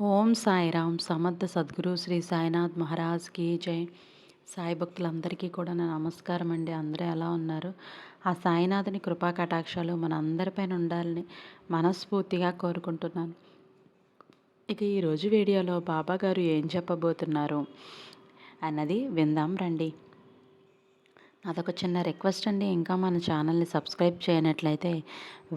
ఓం సాయిరామ్ సమర్థ సద్గురు శ్రీ సాయినాథ్ మహారాజ్కి జై. సాయి భక్తులందరికీ కూడా నా నమస్కారం అండి. అందరూ ఎలా ఉన్నారు? ఆ సాయినాథుని కృపా కటాక్షాలు మన అందరిపైన ఉండాలని మనస్ఫూర్తిగా కోరుకుంటున్నాను. ఇక ఈరోజు వీడియోలో బాబా గారు ఏం చెప్పబోతున్నారు? అన్నది విందాం రండి. అదొక చిన్న రిక్వెస్ట్ అండి. ఇంకా మన ఛానల్ని సబ్స్క్రైబ్ చేయనట్లయితే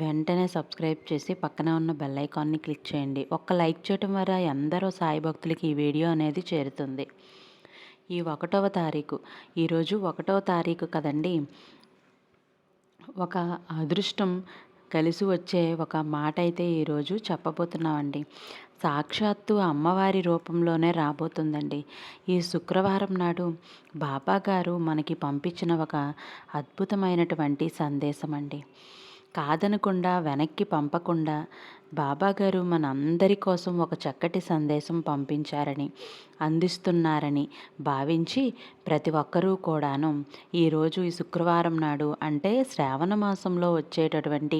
వెంటనే సబ్స్క్రైబ్ చేసి పక్కనే ఉన్న బెల్ ఐకాన్ని క్లిక్ చేయండి. ఒక్క లైక్ చేయటం వల్ల ఎందరో సాయి భక్తులకి ఈ వీడియో అనేది చేరుతుంది. ఈ ఒకటవ తారీఖు. ఈరోజు ఒకటవ తారీఖు కదండి. ఒక అదృష్టం కలిసి వచ్చే ఒక మాట అయితే ఈరోజు చెప్పబోతున్నామండి. సాక్షాత్తు అమ్మవారి రూపంలోనే రాబోతుందండి. ఈ శుక్రవారం నాడు బాబా గారు మనకి పంపించిన ఒక అద్భుతమైనటువంటి సందేశం అండి కాదనకుండా వెనక్కి పంపకుండా బాబాగారు మనందరి కోసం ఒక చక్కటి సందేశం పంపించారని అందిస్తున్నారని భావించి ప్రతి ఒక్కరూ కూడాను ఈరోజు ఈ శుక్రవారం నాడు అంటే శ్రావణ మాసంలో వచ్చేటటువంటి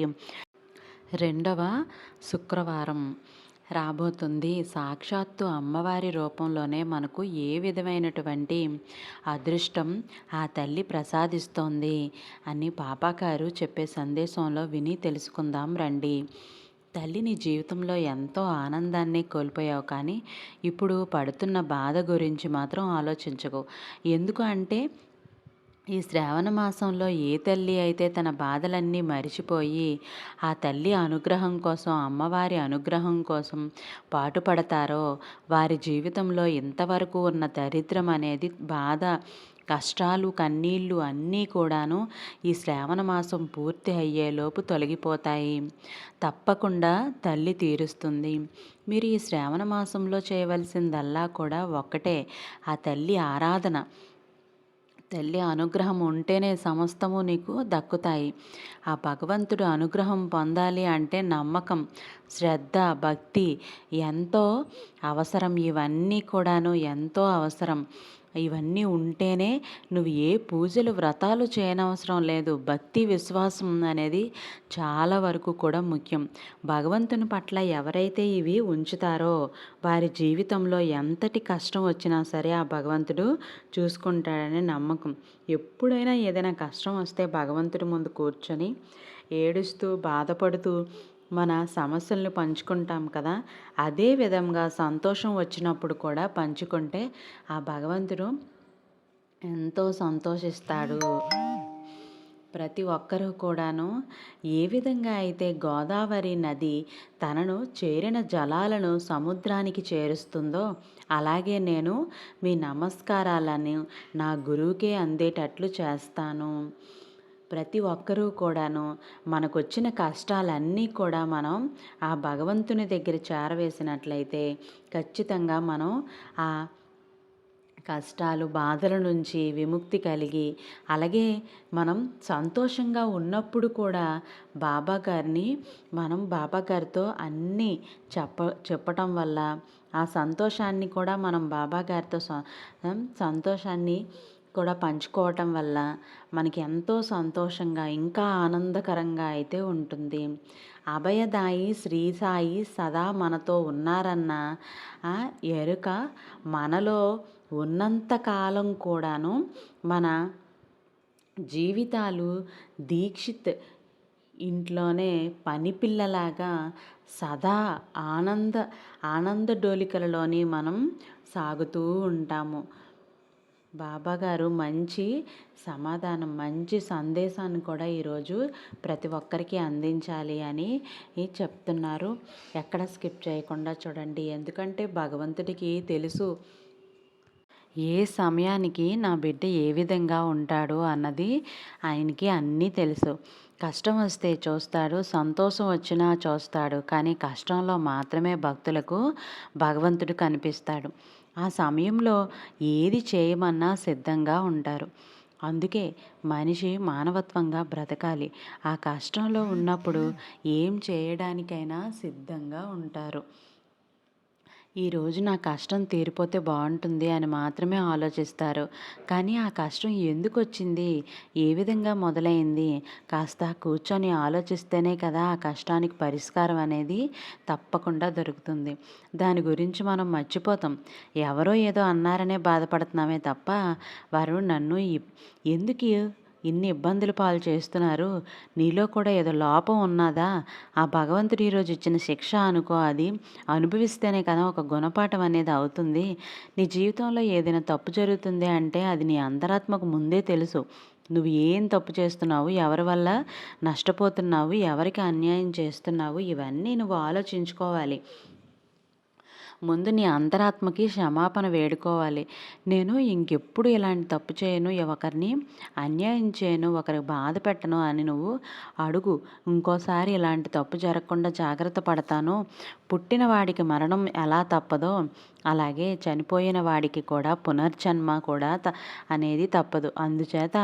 రెండవ శుక్రవారం. రాబోతుంది. సాక్షాత్తు అమ్మవారి రూపంలోనే మనకు ఏ విధమైనటువంటి అదృష్టం ఆ తల్లి ప్రసాదిస్తోంది అని పాపాకారు చెప్పే సందేశంలో విని తెలుసుకుందాం రండి. తల్లి నీ జీవితంలో ఎంతో ఆనందాన్ని కోల్పోయావు కానీ ఇప్పుడు పడుతున్న బాధ గురించి మాత్రం ఆలోచించకు. ఎందుకు అంటే ఈ శ్రావణ మాసంలో ఏ తల్లి అయితే తన బాధలన్నీ మరిచిపోయి ఆ తల్లి అనుగ్రహం కోసం అమ్మవారి అనుగ్రహం కోసం పాటుపడతారో వారి జీవితంలో ఇంతవరకు ఉన్న దరిద్రం అనేది బాధ కష్టాలు కన్నీళ్ళు అన్నీ కూడాను ఈ శ్రావణ మాసం పూర్తి అయ్యేలోపు తొలగిపోతాయి. తప్పకుండా తల్లి తీరుస్తుంది. మీరు ఈ శ్రావణ మాసంలో చేయవలసిందల్లా కూడా ఒక్కటే ఆ తల్లి ఆరాధన. తల్లి అనుగ్రహం ఉంటేనే సమస్తము నీకు దక్కుతాయి. ఆ భగవంతుడు అనుగ్రహం పొందాలి అంటే నమ్మకం శ్రద్ధ భక్తి ఎంతో అవసరం. ఇవన్నీ కూడాను ఎంతో అవసరం. ఇవన్నీ ఉంటేనే నువ్వు ఏ పూజలు వ్రతాలు చేయనవసరం లేదు. భక్తి విశ్వాసం అనేది చాలా వరకు కూడా ముఖ్యం. భగవంతుని పట్ల ఎవరైతే ఇవి ఉంచుతారో వారి జీవితంలో ఎంతటి కష్టం వచ్చినా సరే ఆ భగవంతుడు చూసుకుంటాడనే నమ్మకం. ఎప్పుడైనా ఏదైనా కష్టం వస్తే భగవంతుడి ముందు కూర్చొని ఏడుస్తూ బాధపడుతూ మన సమస్యలను పంచుకుంటాం కదా. అదే విధంగా సంతోషం వచ్చినప్పుడు కూడా పంచుకుంటే ఆ భగవంతుడు ఎంతో సంతోషిస్తాడు. ప్రతి ఒక్కరూ కూడాను ఏ విధంగా అయితే గోదావరి నది తనను చేరిన జలాలను సముద్రానికి చేరుస్తుందో అలాగే నేను మీ నమస్కారాలను నా గురువుకే అందేటట్లు చేస్తాను. ప్రతి ఒక్కరూ కూడాను మనకొచ్చిన కష్టాలన్నీ కూడా మనం ఆ భగవంతుని దగ్గర చేరవేసినట్లయితే ఖచ్చితంగా మనం ఆ కష్టాలు బాధల నుంచి విముక్తి కలిగి అలాగే మనం సంతోషంగా ఉన్నప్పుడు కూడా బాబా గారిని మనం బాబా గారితో అన్నీ చెప్ప చెప్పటం వల్ల ఆ సంతోషాన్ని కూడా మనం బాబా గారితో సంతోషాన్ని కూడా పంచుకోవటం వల్ల మనకి ఎంతో సంతోషంగా ఇంకా ఆనందకరంగా అయితే ఉంటుంది. అభయదాయి శ్రీ సాయి సదా మనతో ఉన్నారన్న ఎరుక మనలో ఉన్నంతకాలం కూడాను మన జీవితాలు దీక్షిత్ ఇంట్లోనే పనిపిల్లలాగా సదా ఆనంద ఆనంద డోలికలలోని మనం సాగుతూ ఉంటాము. బాబాగారు మంచి సమాధానం మంచి సందేశాన్ని కూడా ఈరోజు ప్రతి ఒక్కరికి అందించాలి అని చెప్తున్నారు. ఎక్కడ స్కిప్ చేయకుండా చూడండి. ఎందుకంటే భగవంతుడికి తెలుసు ఏ సమయానికి నా బిడ్డ ఏ విధంగా ఉంటాడు అన్నది ఆయనకి అన్నీ తెలుసు. కష్టం వస్తే చూస్తాడు సంతోషం వచ్చినా చూస్తాడు కానీ కష్టంలో మాత్రమే భక్తులకు భగవంతుడు కనిపిస్తాడు. ఆ సమయంలో ఏది చేయమన్నా సిద్ధంగా ఉంటారు. అందుకే మనిషి మానవత్వంగా బ్రతకాలి. ఆ కష్టంలో ఉన్నప్పుడు ఏం చేయడానికైనా సిద్ధంగా ఉంటారు. ఈరోజు నా కష్టం తీరిపోతే బాగుంటుంది అని మాత్రమే ఆలోచిస్తారు. కానీ ఆ కష్టం ఎందుకు వచ్చింది ఏ విధంగా మొదలైంది? కాస్త కూర్చొని ఆలోచిస్తేనే కదా ఆ కష్టానికి పరిష్కారం అనేది తప్పకుండా దొరుకుతుంది. దాని గురించి మనం మర్చిపోతాం. ఎవరో ఏదో అన్నారనే బాధపడుతున్నామే తప్ప వారు నన్ను ఎందుకు ఇన్ని ఇబ్బందులు పాలు చేస్తున్నారు. నీలో కూడా ఏదో లోపం ఉన్నదా? ఆ భగవంతుడు ఈరోజు ఇచ్చిన శిక్ష అనుకో అది అనుభవిస్తేనే కదా ఒక గుణపాఠం అనేది అవుతుంది. నీ జీవితంలో ఏదైనా తప్పు జరుగుతుంది అంటే అది నీ అంతరాత్మకు ముందే తెలుసు. నువ్వు ఏం తప్పు చేస్తున్నావు? ఎవరి వల్ల నష్టపోతున్నావు? ఎవరికి అన్యాయం చేస్తున్నావు? ఇవన్నీ నువ్వు ఆలోచించుకోవాలి. ముందు నీ అంతరాత్మకి క్షమాపణ వేడుకోవాలి. నేను ఇంకెప్పుడు ఇలాంటి తప్పు చేయను ఒకరిని అన్యాయం చేయను ఒకరికి బాధ పెట్టను అని నువ్వు అడుగు. ఇంకోసారి ఇలాంటి తప్పు జరగకుండా జాగ్రత్త పడతాను. పుట్టిన వాడికి మరణం ఎలా తప్పదో అలాగే చనిపోయిన వాడికి కూడా పునర్జన్మ కూడా త అనేది తప్పదు. అందుచేత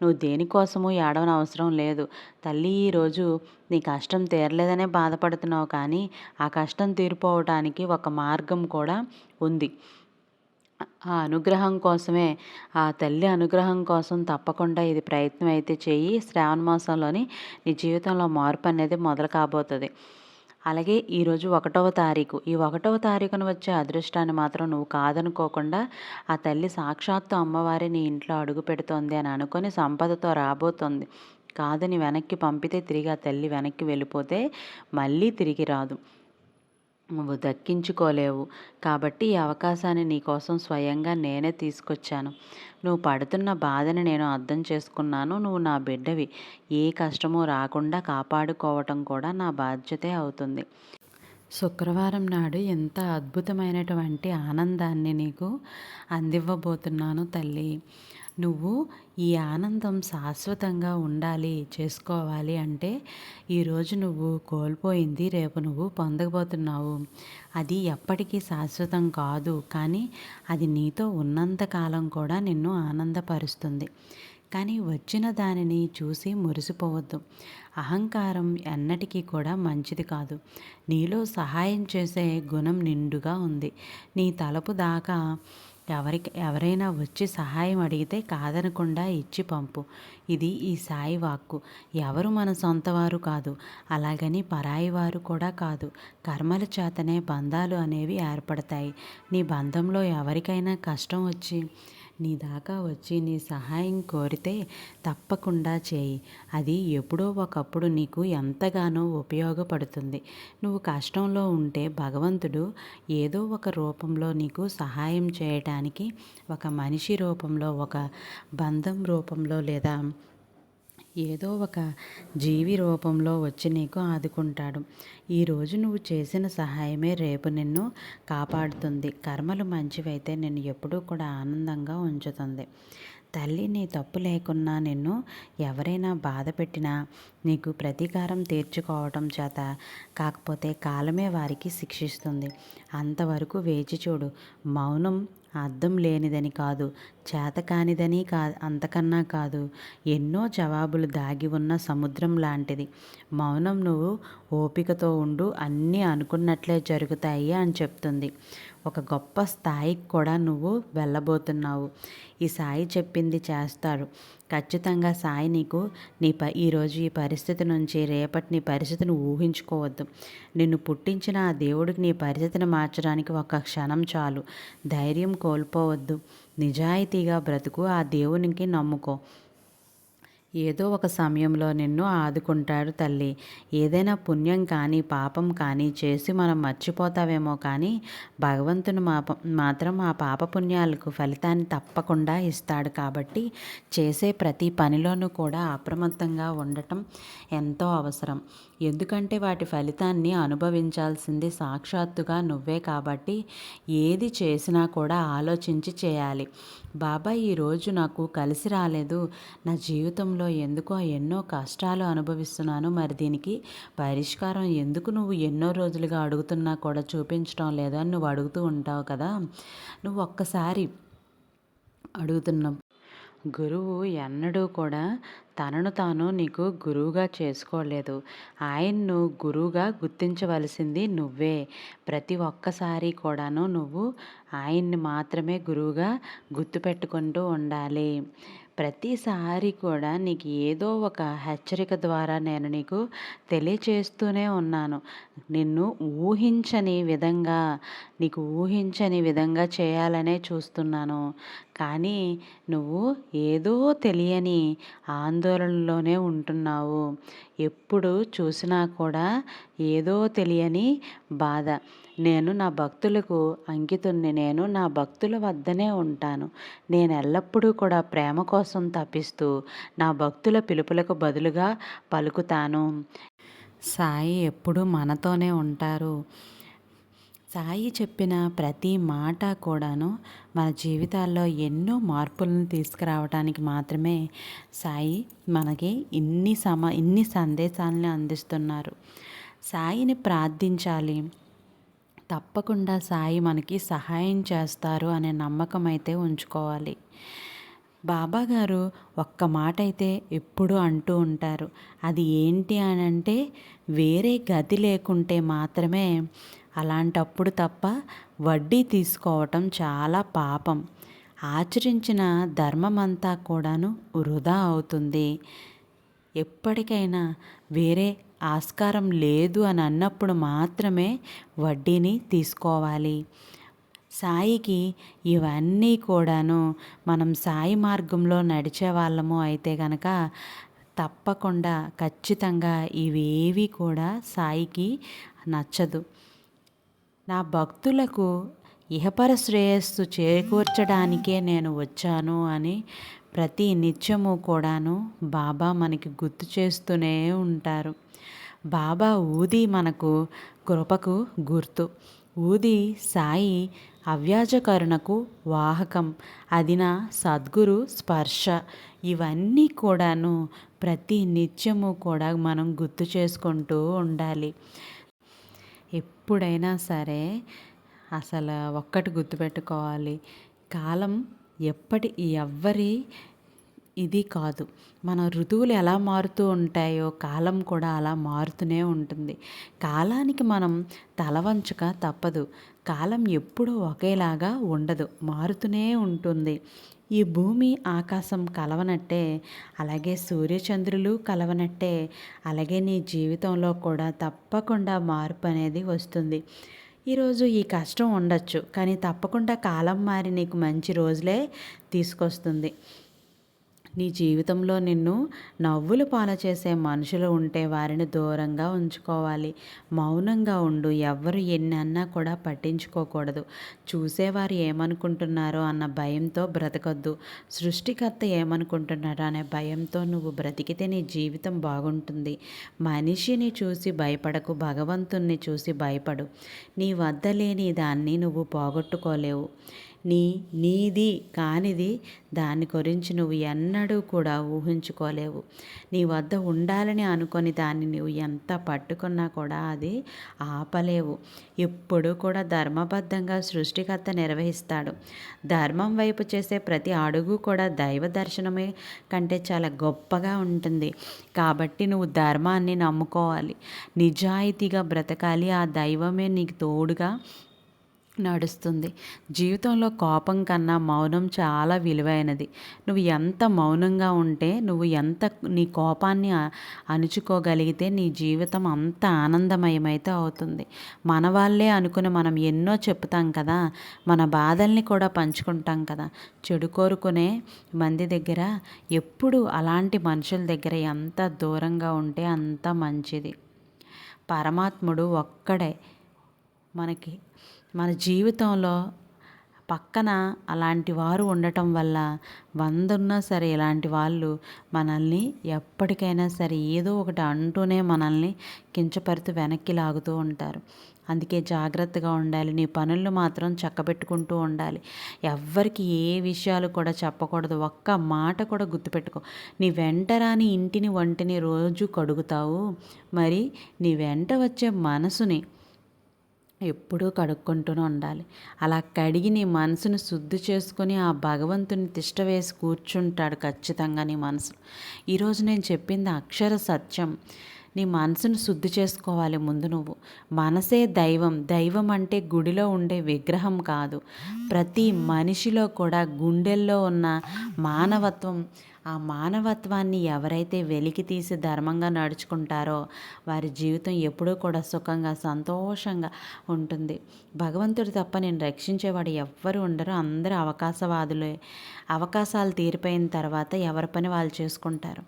నువ్వు దేనికోసము ఏడవనవసరం లేదు. తల్లి ఈరోజు నీ కష్టం తీరలేదనే బాధపడుతున్నావు కానీ ఆ కష్టం తీరిపోవటానికి ఒక మార్గం కూడా ఉంది. ఆ అనుగ్రహం కోసమే ఆ తల్లి అనుగ్రహం కోసం తప్పకుండా ఇది ప్రయత్నం అయితే చేయి. శ్రావణ మాసంలోని నీ జీవితంలో మార్పు అనేది మొదలు కాబోతుంది. అలాగే ఈరోజు ఒకటవ తారీఖు. ఈ ఒకటవ తారీఖున వచ్చే అదృష్టాన్ని మాత్రం నువ్వు కాదనుకోకుండా ఆ తల్లి సాక్షాత్తు అమ్మవారి నీ ఇంట్లో అడుగు పెడుతోంది అని అనుకొని సంపదతో రాబోతోంది. కాదని వెనక్కి పంపితే తిరిగి ఆ తల్లి వెనక్కి వెళ్ళిపోతే మళ్ళీ తిరిగి రాదు. నువ్వు దక్కించుకోలేవు. కాబట్టి ఈ అవకాశాన్ని నీకోసం స్వయంగా నేనే తీసుకొచ్చాను. నువ్వు పడుతున్న బాధని నేను అర్థం చేసుకున్నాను. నువ్వు నా బిడ్డవి. ఏ కష్టము రాకుండా కాపాడుకోవటం కూడా నా బాధ్యతే అవుతుంది. శుక్రవారం నాడు ఎంత అద్భుతమైనటువంటి ఆనందాన్ని నీకు అందివ్వబోతున్నాను తల్లి. నువ్వు ఈ ఆనందం శాశ్వతంగా ఉండాలి చేసుకోవాలి అంటే ఈరోజు నువ్వు కోల్పోయింది రేపు నువ్వు పొందబోతున్నావు అది ఎప్పటికీ శాశ్వతం కాదు కానీ అది నీతో ఉన్నంతకాలం కూడా నిన్ను ఆనందపరుస్తుంది. కానీ వచ్చిన దానిని చూసి మురిసిపోవద్దు. అహంకారం ఎన్నటికీ కూడా మంచిది కాదు. నీలో సహాయం చేసే గుణం నిండుగా ఉంది. నీ తలపు దాకా ఎవరికి ఎవరైనా వచ్చి సహాయం అడిగితే కాదనకుండా ఇచ్చి పంపు. ఇది ఈ సాయి వాక్కు. ఎవరు మన సొంతవారు కాదు అలాగని పరాయి వారు కూడా కాదు. కర్మల చేతనే బంధాలు అనేవి ఏర్పడతాయి. నీ బంధంలో ఎవరికైనా కష్టం వచ్చి నీ దాకా వచ్చి నీ సహాయం కోరితే తప్పకుండా చేయి. అది ఎప్పుడో ఒకప్పుడు నీకు ఎంతగానో ఉపయోగపడుతుంది. నువ్వు కష్టంలో ఉంటే భగవంతుడు ఏదో ఒక రూపంలో నీకు సహాయం చేయటానికి ఒక మనిషి రూపంలో ఒక బంధం రూపంలో లేదా ఏదో ఒక జీవి రూపంలో వచ్చి నీకు ఆదుకుంటాడు. ఈరోజు నువ్వు చేసిన సహాయమే రేపు నిన్ను కాపాడుతుంది. కర్మలు మంచివైతే నిన్ను ఎప్పుడూ కూడా ఆనందంగా ఉంచుతుంది. తల్లి నీ తప్పు లేకున్నా నిన్ను ఎవరైనా బాధ పెట్టినా నీకు ప్రతీకారం తీర్చుకోవటం చేత కాకపోతే కాలమే వారికి శిక్షిస్తుంది. అంతవరకు వేచి చూడు. మౌనం అర్థం లేనిదని కాదు చేతకానిదని కా అంతకన్నా కాదు ఎన్నో జవాబులు దాగి ఉన్న సముద్రం లాంటిది. మౌనం నువ్వు ఓపికతో ఉండు అన్నీ అనుకున్నట్లే జరుగుతాయి అని చెప్తుంది. ఒక గొప్ప స్థాయికి కూడా నువ్వు వెళ్ళబోతున్నావు. ఈ సాయి చెప్పింది చేస్తారు ఖచ్చితంగా సాయి నీకు నీ ప ఈరోజు ఈ పరిస్థితి నుంచి రేపటి నీ పరిస్థితిని ఊహించుకోవద్దు. నిన్ను పుట్టించిన ఆ దేవుడికి నీ పరిస్థితిని మార్చడానికి ఒక క్షణం చాలు. ధైర్యం కోల్పోవద్దు. నిజాయితీగా బ్రతుకు. ఆ దేవునికి నమ్ముకో. ఏదో ఒక సమయంలో నిన్ను ఆదుకుంటాడు తల్లి. ఏదైనా పుణ్యం కానీ పాపం కానీ చేసి మనం మర్చిపోతావేమో కానీ భగవంతుని మాత్రం ఆ పాప పుణ్యాలకు ఫలితాన్ని తప్పకుండా ఇస్తాడు కాబట్టి చేసే ప్రతి పనిలోనూ కూడా అప్రమత్తంగా ఉండటం ఎంతో అవసరం. ఎందుకంటే వాటి ఫలితాన్ని అనుభవించాల్సింది సాక్షాత్తుగా నువ్వే కాబట్టి ఏది చేసినా కూడా ఆలోచించి చేయాలి. బాబాయ్ ఈరోజు నాకు కలిసి రాలేదు. నా జీవితంలో ఎందుకో ఎన్నో కష్టాలు అనుభవిస్తున్నాను. మరి దీనికి పరిష్కారం ఎందుకు నువ్వు ఎన్నో రోజులుగా అడుగుతున్నా కూడా చూపించడం లేదా నువ్వు అడుగుతూ ఉంటావు కదా. నువ్వు ఒక్కసారి అడుగుతున్న గురువు ఎన్నడూ కూడా తనను తాను నీకు గురువుగా చేసుకోలేదు. ఆయన్ను గురువుగా గుర్తించవలసింది నువ్వే. ప్రతి ఒక్కసారి కూడాను నువ్వు ఆయన్ని మాత్రమే గురువుగా గుర్తుపెట్టుకుంటూ ఉండాలి. ప్రతిసారి కూడా నీకు ఏదో ఒక హెచ్చరిక ద్వారా నేను నీకు తెలియచేస్తూనే ఉన్నాను. నిన్ను ఊహించని విధంగా నీకు ఊహించని విధంగా చేయాలనే చూస్తున్నాను. కానీ నువ్వు ఏదో తెలియని ఆందోళనలోనే ఉంటున్నావు. ఎప్పుడు చూసినా కూడా ఏదో తెలియని బాధ. నేను నా భక్తులకు అంకితుణ్ణి. నేను నా భక్తుల వద్దనే ఉంటాను. నేను ఎల్లప్పుడూ కూడా ప్రేమ కోసం తప్పిస్తూ నా భక్తుల పిలుపులకు బదులుగా పలుకుతాను. సాయి ఎప్పుడూ మనతోనే ఉంటారు. సాయి చెప్పిన ప్రతి మాట కూడాను మన జీవితాల్లో ఎన్నో మార్పులను తీసుకురావడానికి మాత్రమే సాయి మనకి ఇన్ని సమ ఇన్ని సందేశాలని అందిస్తున్నారు. సాయిని ప్రార్థించాలి. తప్పకుండా సాయి మనకి సహాయం చేస్తారు అనే నమ్మకం అయితే ఉంచుకోవాలి. బాబా గారు ఒక్క మాట అయితే ఎప్పుడు అంటూ ఉంటారు. అది ఏంటి అని అంటే వేరే గది లేకుంటే మాత్రమే అలాంటప్పుడు తప్ప వడ్డీ తీసుకోవటం చాలా పాపం. ఆచరించిన ధర్మమంతా కూడాను వృధా అవుతుంది. ఎప్పటికైనా వేరే ఆస్కారం లేదు అని అన్నప్పుడు మాత్రమే వడ్డీని తీసుకోవాలి. సాయికి ఇవన్నీ కూడాను మనం సాయి మార్గంలో నడిచే వాళ్ళము అయితే కనుక తప్పకుండా ఖచ్చితంగా ఇవేవి కూడా సాయికి నచ్చదు. నా భక్తులకు ఇహపర శ్రేయస్సు చేకూర్చడానికే నేను వచ్చాను అని ప్రతి నిత్యము కూడాను బాబా మనకి గుర్తు చేస్తూనే ఉంటారు. బాబా ఊది మనకు కృపకు గుర్తు. ఊది సాయి అవ్యాజకరుణకు వాహకం అది నా సద్గురు స్పర్శ. ఇవన్నీ కూడాను ప్రతి నిత్యము కూడా మనం గుర్తు చేసుకుంటూ ఉండాలి. ఎప్పుడైనా సరే అసలు ఒక్కటి గుర్తుపెట్టుకోవాలి. కాలం ఎప్పటి ఎవ్వరి ఇది కాదు. మన ఋతువులు ఎలా మారుతూ ఉంటాయో కాలం కూడా అలా మారుతూనే ఉంటుంది. కాలానికి మనం తలవంచక తప్పదు. కాలం ఎప్పుడూ ఒకేలాగా ఉండదు మారుతూనే ఉంటుంది. ఈ భూమి ఆకాశం కలవనట్టే అలాగే సూర్యచంద్రులు కలవనట్టే అలాగే నీ జీవితంలో కూడా తప్పకుండా మార్పు అనేది వస్తుంది. ఈరోజు ఈ కష్టం ఉండొచ్చు కానీ తప్పకుండా కాలం మారి నీకు మంచి రోజులే తీసుకొస్తుంది. నీ జీవితంలో నిన్ను నవ్వులు పాల చేసే మనుషులు ఉంటే వారిని దూరంగా ఉంచుకోవాలి. మౌనంగా ఉండు. ఎవరు ఎన్ని అన్నా కూడా పట్టించుకోకూడదు. చూసేవారు ఏమనుకుంటున్నారో అన్న భయంతో బ్రతకొద్దు. సృష్టికర్త ఏమనుకుంటున్నారో అనే భయంతో నువ్వు బ్రతికితే నీ జీవితం బాగుంటుంది. మనిషిని చూసి భయపడకు. భగవంతుణ్ణి చూసి భయపడు. నీ వద్ద లేని దాన్ని నువ్వు పోగొట్టుకోలేవు. నీ నీది కానిది దాని గురించి నువ్వు ఎన్నడూ కూడా ఊహించుకోలేవు. నీ వద్ద ఉండాలని అనుకొని దాన్ని నువ్వు ఎంత పట్టుకున్నా కూడా అది ఆపలేవు. ఎప్పుడూ కూడా ధర్మబద్ధంగా సృష్టికర్త నిర్వహిస్తాడు. ధర్మం వైపు చేసే ప్రతి అడుగు కూడా దైవ దర్శనమే కంటే చాలా గొప్పగా ఉంటుంది. కాబట్టి నువ్వు ధర్మాన్ని నమ్ముకోవాలి. నిజాయితీగా బ్రతకాలి. ఆ దైవమే నీకు తోడుగా నడుస్తుంది. జీవితంలో కోపం కన్నా మౌనం చాలా విలువైనది. నువ్వు ఎంత మౌనంగా ఉంటే నువ్వు ఎంత నీ కోపాన్ని అణుచుకోగలిగితే నీ జీవితం అంత ఆనందమయమైతే అవుతుంది. మన వాళ్ళే అనుకుని మనం ఎన్నో చెప్తాం కదా మన బాధల్ని కూడా పంచుకుంటాం కదా. చెడు కోరుకునే మంది దగ్గర ఎప్పుడు అలాంటి మనుషుల దగ్గర ఎంత దూరంగా ఉంటే అంత మంచిది. పరమాత్ముడు ఒక్కడే మనకి మన జీవితంలో పక్కన అలాంటి వారు ఉండటం వల్ల వంద ఉన్నా సరే ఇలాంటి వాళ్ళు మనల్ని ఎప్పటికైనా సరే ఏదో ఒకటి అంటూనే మనల్ని కించపరుతూ వెనక్కి లాగుతూ ఉంటారు. అందుకే జాగ్రత్తగా ఉండాలి. నీ పనులను మాత్రం చక్కబెట్టుకుంటూ ఉండాలి. ఎవ్వరికి ఏ విషయాలు కూడా చెప్పకూడదు. ఒక్క మాట కూడా గుర్తుపెట్టుకో. నీ వెంట రాని ఇంటిని వంటిని రోజు కడుగుతావు. మరి నీ వెంట వచ్చే మనసుని ఎప్పుడూ కడుక్కుంటూనే ఉండాలి. అలా కడిగి నీ మనసును శుద్ధి చేసుకుని ఆ భగవంతుని తిష్ట వేసి కూర్చుంటాడు ఖచ్చితంగా నీ మనసు ఈరోజు నేను చెప్పింది అక్షర సత్యం. నీ మనసును శుద్ధి చేసుకోవాలి ముందు నువ్వు. మనసే దైవం. దైవం అంటే గుడిలో ఉండే విగ్రహం కాదు. ప్రతి మనిషిలో కూడా గుండెల్లో ఉన్న మానవత్వం ఆ మానవత్వాన్ని ఎవరైతే వెలికి తీసి ధర్మంగా నడుచుకుంటారో వారి జీవితం ఎప్పుడూ కూడా సుఖంగా సంతోషంగా ఉంటుంది. భగవంతుడు తప్ప నేను రక్షించేవాడు ఎవ్వరు ఉండరు. అందరూ అవకాశవాదులే. అవకాశాలు తీరిపోయిన తర్వాత ఎవరి పని వాళ్ళు చేసుకుంటారు.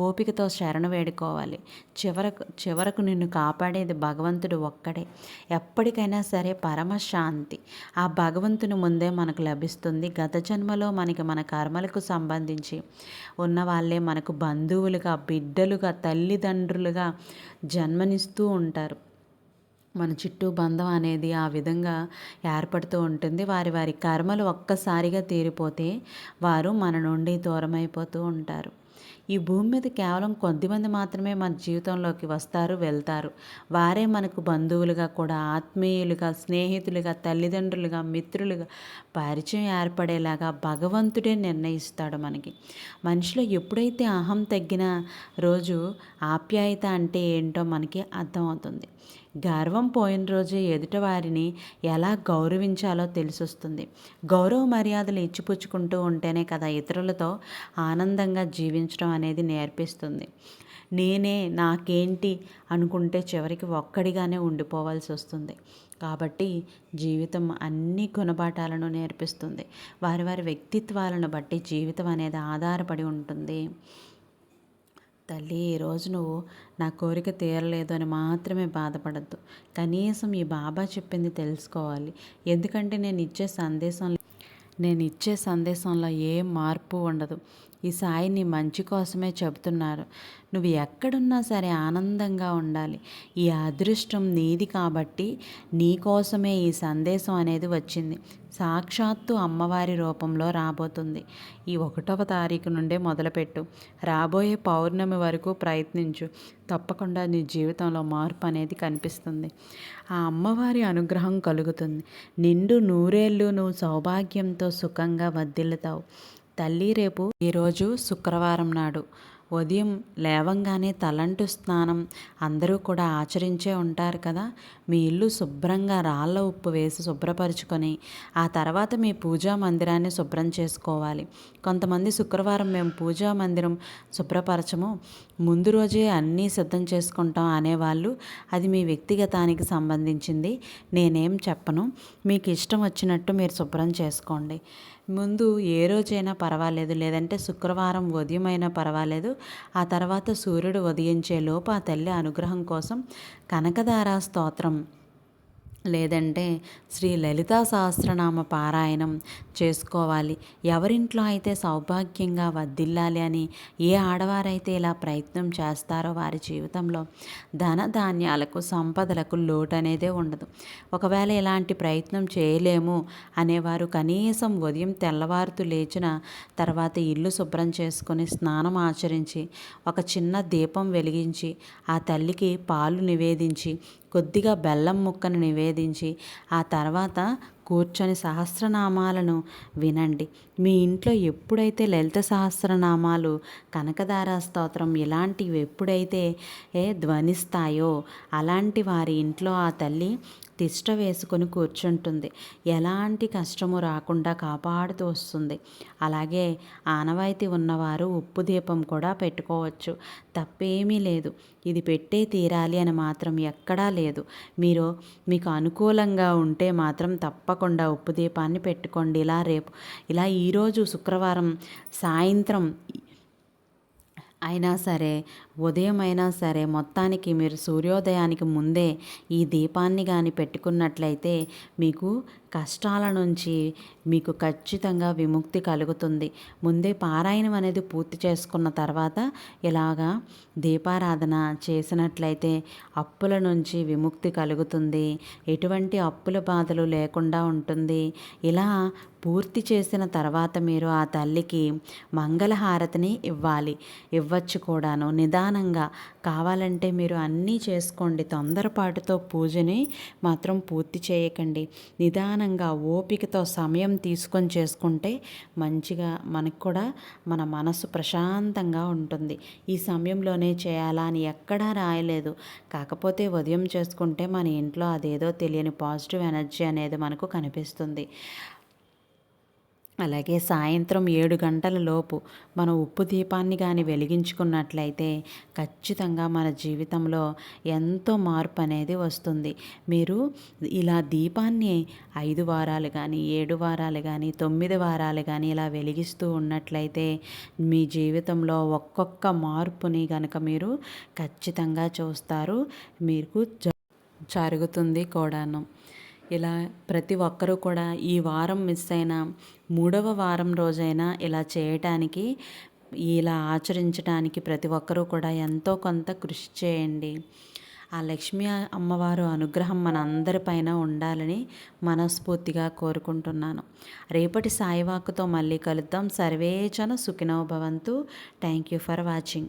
ఓపికతో శరణు వేడుకోవాలి. చివరకు చివరకు నిన్ను కాపాడేది భగవంతుడు ఒక్కడే. ఎప్పటికైనా సరే పరమశాంతి ఆ భగవంతుని ముందే మనకు లభిస్తుంది. గత జన్మలో మనకి మన కర్మలకు సంబంధించి ఉన్న వాళ్ళే మనకు బంధువులుగా బిడ్డలుగా తల్లిదండ్రులుగా జన్మనిస్తూ ఉంటారు. మన చుట్టూ బంధం అనేది ఆ విధంగా ఏర్పడుతూ ఉంటుంది. వారి వారి కర్మలు ఒక్కసారిగా తీరిపోతే వారు మన నుండి దూరమైపోతూ ఉంటారు. ఈ భూమి మీద కేవలం కొద్దిమంది మాత్రమే మన జీవితంలోకి వస్తారు వెళ్తారు. వారే మనకు బంధువులుగా కూడా ఆత్మీయులుగా స్నేహితులుగా తల్లిదండ్రులుగా మిత్రులుగా పరిచయం ఏర్పడేలాగా భగవంతుడే నిర్ణయిస్తాడు మనకి. మనిషిలో ఎప్పుడైతే అహం తగ్గిన రోజు ఆప్యాయత అంటే ఏంటో మనకి అర్థమవుతుంది. గర్వం పోయిన రోజే ఎదుట వారిని ఎలా గౌరవించాలో తెలిసొస్తుంది. గౌరవ మర్యాదలు ఇచ్చిపుచ్చుకుంటూ ఉంటేనే కదా ఇతరులతో ఆనందంగా జీవించడం అనేది నేర్పిస్తుంది. నేనే నాకేంటి అనుకుంటే చివరికి ఒక్కడిగానే ఉండిపోవాల్సి వస్తుంది. కాబట్టి జీవితం అన్ని గుణపాఠాలను నేర్పిస్తుంది. వారి వారి వ్యక్తిత్వాలను బట్టి జీవితం అనేది ఆధారపడి ఉంటుంది. తల్లి ఈరోజు నువ్వు నా కోరిక తీరలేదు అని మాత్రమే బాధపడద్దు. కనీసం ఈ బాబా చెప్పింది తెలుసుకోవాలి. ఎందుకంటే నేను ఇచ్చే సందేశం నేను ఇచ్చే సందేశంలో ఏ మార్పు ఉండదు. ఈ సాయి నీ మంచి కోసమే చెబుతున్నారు. నువ్వు ఎక్కడున్నా సరే ఆనందంగా ఉండాలి. ఈ అదృష్టం నీది కాబట్టి నీ కోసమే ఈ సందేశం అనేది వచ్చింది. సాక్షాత్తు అమ్మవారి రూపంలో రాబోతుంది. ఈ ఒకటవ తారీఖు నుండే మొదలుపెట్టు. రాబోయే పౌర్ణమి వరకు ప్రయత్నించు. తప్పకుండా నీ జీవితంలో మార్పు అనేది కనిపిస్తుంది. ఆ అమ్మవారి అనుగ్రహం కలుగుతుంది. నిండు నూరేళ్ళు నువ్వు సౌభాగ్యంతో సుఖంగా వర్దిల్లుతావు తల్లి రేపు ఈరోజు శుక్రవారం నాడు. ఉదయం లేవంగానే తలంటు స్నానం అందరూ కూడా ఆచరించే ఉంటారు కదా. మీ ఇల్లు శుభ్రంగా రాళ్ళ ఉప్పు వేసి శుభ్రపరుచుకొని ఆ తర్వాత మీ పూజా మందిరాన్ని శుభ్రం చేసుకోవాలి. కొంతమంది శుక్రవారం మేము పూజా మందిరం శుభ్రపరచము ముందు రోజే అన్నీ సిద్ధం చేసుకుంటాం అనేవాళ్ళు అది మీ వ్యక్తిగతానికి సంబంధించింది. నేనేం చెప్పను మీకు ఇష్టం వచ్చినట్టు మీరు శుభ్రం చేసుకోండి. ముందు ఏ రోజైనా పర్వాలేదు లేదంటే శుక్రవారం ఉదయం అయినా పర్వాలేదు. ఆ తర్వాత సూర్యుడు ఉదయించే లోపు ఆ తల్లి అనుగ్రహం కోసం కనకదార స్తోత్రం లేదంటే శ్రీ లలితా సహస్రనామ పారాయణం చేసుకోవాలి. ఎవరింట్లో అయితే సౌభాగ్యంగా వర్దిల్లాలి అని ఏ ఆడవారైతే ఇలా ప్రయత్నం చేస్తారో వారి జీవితంలో ధన ధాన్యాలకు సంపదలకు లోటు అనేదే ఉండదు. ఒకవేళ ఇలాంటి ప్రయత్నం చేయలేము అనేవారు కనీసం ఉదయం తెల్లవారుతూ లేచిన తర్వాత ఇల్లు శుభ్రం చేసుకొని స్నానం ఆచరించి ఒక చిన్న దీపం వెలిగించి ఆ తల్లికి పాలు నివేదించి కొద్దిగా బెల్లం ముక్కను నివేదించి ఆ తర్వాత కూర్చొని సహస్రనామాలను వినండి. మీ ఇంట్లో ఎప్పుడైతే లలిత సహస్రనామాలు కనకదార స్తోత్రం ఇలాంటివి ఎప్పుడైతే ఏ ధ్వనిస్తాయో అలాంటి వారి ఇంట్లో ఆ తల్లి తిష్ట వేసుకొని కూర్చుంటుంది. ఎలాంటి కష్టము రాకుండా కాపాడుతూ వస్తుంది. అలాగే ఆనవాయితీ ఉన్నవారు ఉప్పు దీపం కూడా పెట్టుకోవచ్చు. తప్పేమీ లేదు. ఇది పెట్టే తీరాలి అని మాత్రం ఎక్కడా లేదు. మీరు మీకు అనుకూలంగా ఉంటే మాత్రం తప్పకుండా ఉప్పు దీపాన్ని పెట్టుకోండి. ఇలా రేపు ఇలా ఈరోజు శుక్రవారం సాయంత్రం అయినా సరే ఉదయం అయినా సరే మొత్తానికి మీరు సూర్యోదయానికి ముందే ఈ దీపాన్ని కానీ పెట్టుకున్నట్లయితే మీకు కష్టాల నుంచి మీకు ఖచ్చితంగా విముక్తి కలుగుతుంది. ముందే పారాయణం అనేది పూర్తి చేసుకున్న తర్వాత ఇలాగా దీపారాధన చేసినట్లయితే అప్పుల నుంచి విముక్తి కలుగుతుంది. ఎటువంటి అప్పుల బాధలు లేకుండా ఉంటుంది. ఇలా పూర్తి చేసిన తర్వాత మీరు ఆ తల్లికి మంగళహారతిని ఇవ్వాలి. ఇవ్వచ్చు కూడాను. నిదాన నిదానంగా కావాలంటే మీరు అన్నీ చేసుకోండి. తొందరపాటుతో పూజని మాత్రం పూర్తి చేయకండి. నిదానంగా ఓపికతో సమయం తీసుకొని చేసుకుంటే మంచిగా మనకు కూడా మన మనసు ప్రశాంతంగా ఉంటుంది. ఈ సమయంలోనే చేయాలా అని ఎక్కడా రాయలేదు. కాకపోతే ఉదయం చేసుకుంటే మన ఇంట్లో అదేదో తెలియని పాజిటివ్ ఎనర్జీ అనేది మనకు కనిపిస్తుంది. అలాగే సాయంత్రం ఏడు గంటల లోపు మనం ఉప్పు దీపాన్ని కానీ వెలిగించుకున్నట్లయితే ఖచ్చితంగా మన జీవితంలో ఎంతో మార్పు అనేది వస్తుంది. మీరు ఇలా దీపాన్ని ఐదు వారాలు కానీ ఏడు వారాలు కానీ తొమ్మిది వారాలు కానీ ఇలా వెలిగిస్తూ ఉన్నట్లయితే మీ జీవితంలో ఒక్కొక్క మార్పుని కనుక మీరు ఖచ్చితంగా చూస్తారు. మీకు జరుగుతుంది కూడాను. ఇలా ప్రతి ఒక్కరూ కూడా ఈ వారం మిస్ అయిన మూడవ వారం రోజైనా ఇలా చేయటానికి ఇలా ఆచరించడానికి ప్రతి ఒక్కరూ కూడా ఎంతో కొంత కృషి చేయండి. ఆ లక్ష్మీ అమ్మవారు అనుగ్రహం మన అందరిపైన ఉండాలని మనస్ఫూర్తిగా కోరుకుంటున్నాను. రేపటి సాయివాకుతో మళ్ళీ కలుద్దాం. సర్వేచన సుఖినో భవంతు. Thank you for watching